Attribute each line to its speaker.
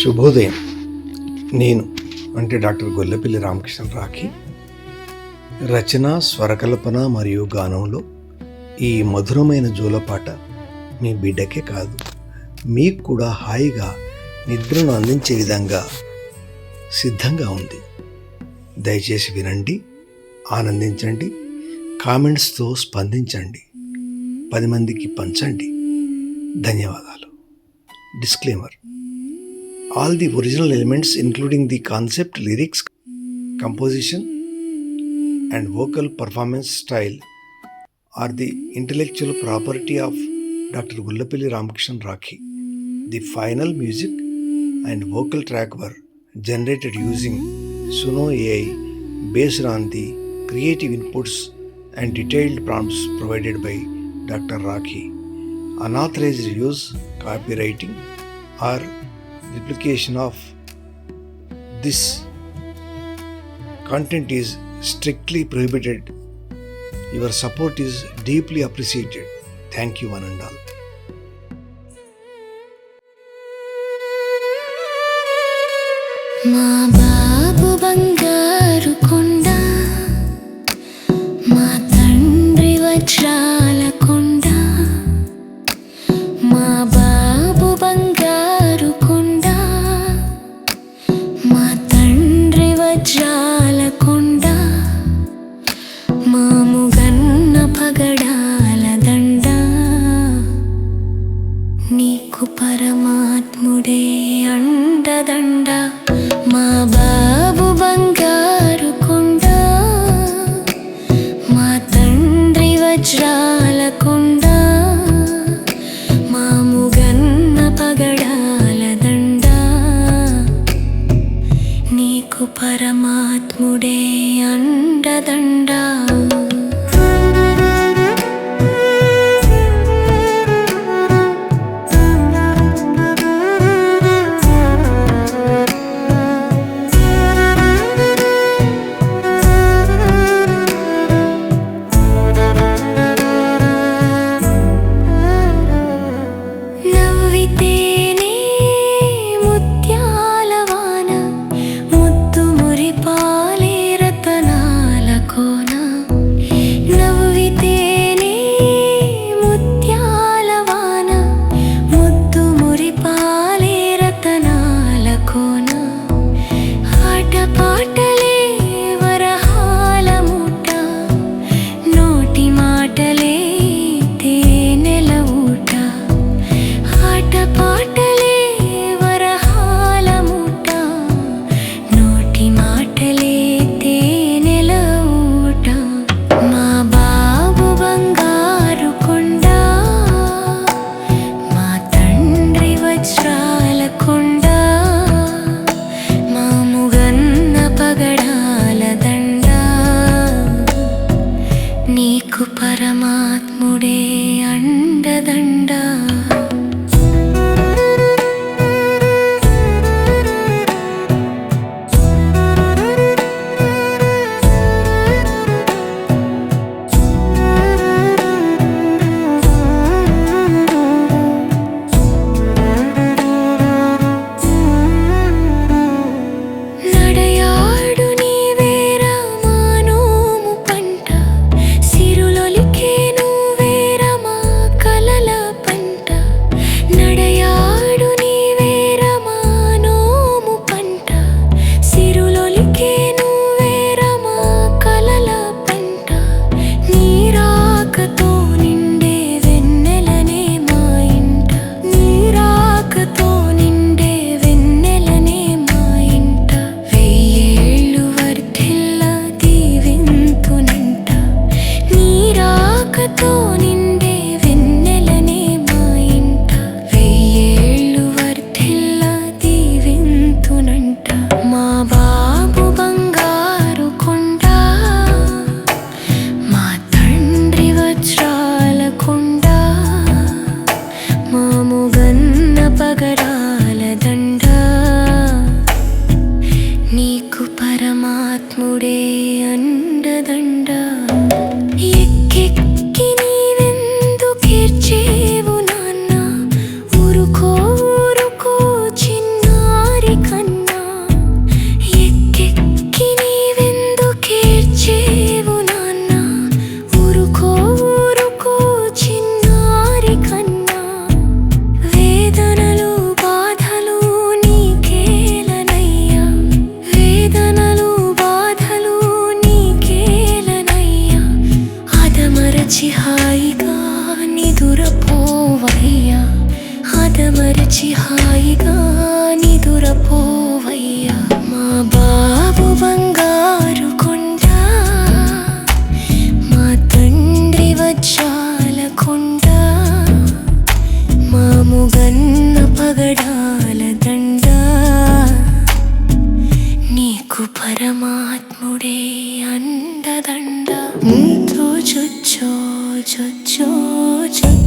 Speaker 1: శుభోదయం. నేను అంటే డాక్టర్ గొల్లపల్లి రామకృష్ణ రాఖీ. రచన స్వరకల్పన మరియు గానంలో ఈ మధురమైన జోలపాట మీ బిడ్డకే కాదు మీకు కూడా హాయిగా నిద్రను అందించే విధంగా సిద్ధంగా ఉంది. దయచేసి వినండి ఆనందించండి కామెంట్స్తో స్పందించండి పది మందికి పంచండి. ధన్యవాదాలు. Disclaimer. All the original elements including the concept lyrics composition and vocal performance style are the intellectual property of dr gullapalli ramakrishnan rakhi. The final music and vocal track were generated using suno ai based on the creative inputs and detailed prompts provided by dr rakhi. Unauthorized use copywriting or replication of this content is strictly prohibited. Your support is deeply appreciated. Thank you, one and all.
Speaker 2: నీకు పరమాత్ముడే అండదండ మా బాబు బంగారు కొండ మా తండ్రి వజ్రాల కొండ మాముగన్న పగడాల దండ. నీకు పరమాత్ముడే అండదండా. పగడాల దండ. నీకు పరమాత్ముడే అండదండ తో చొచ్చో చొచ్చో చొచ్చో చొచ్చో చొచ్చో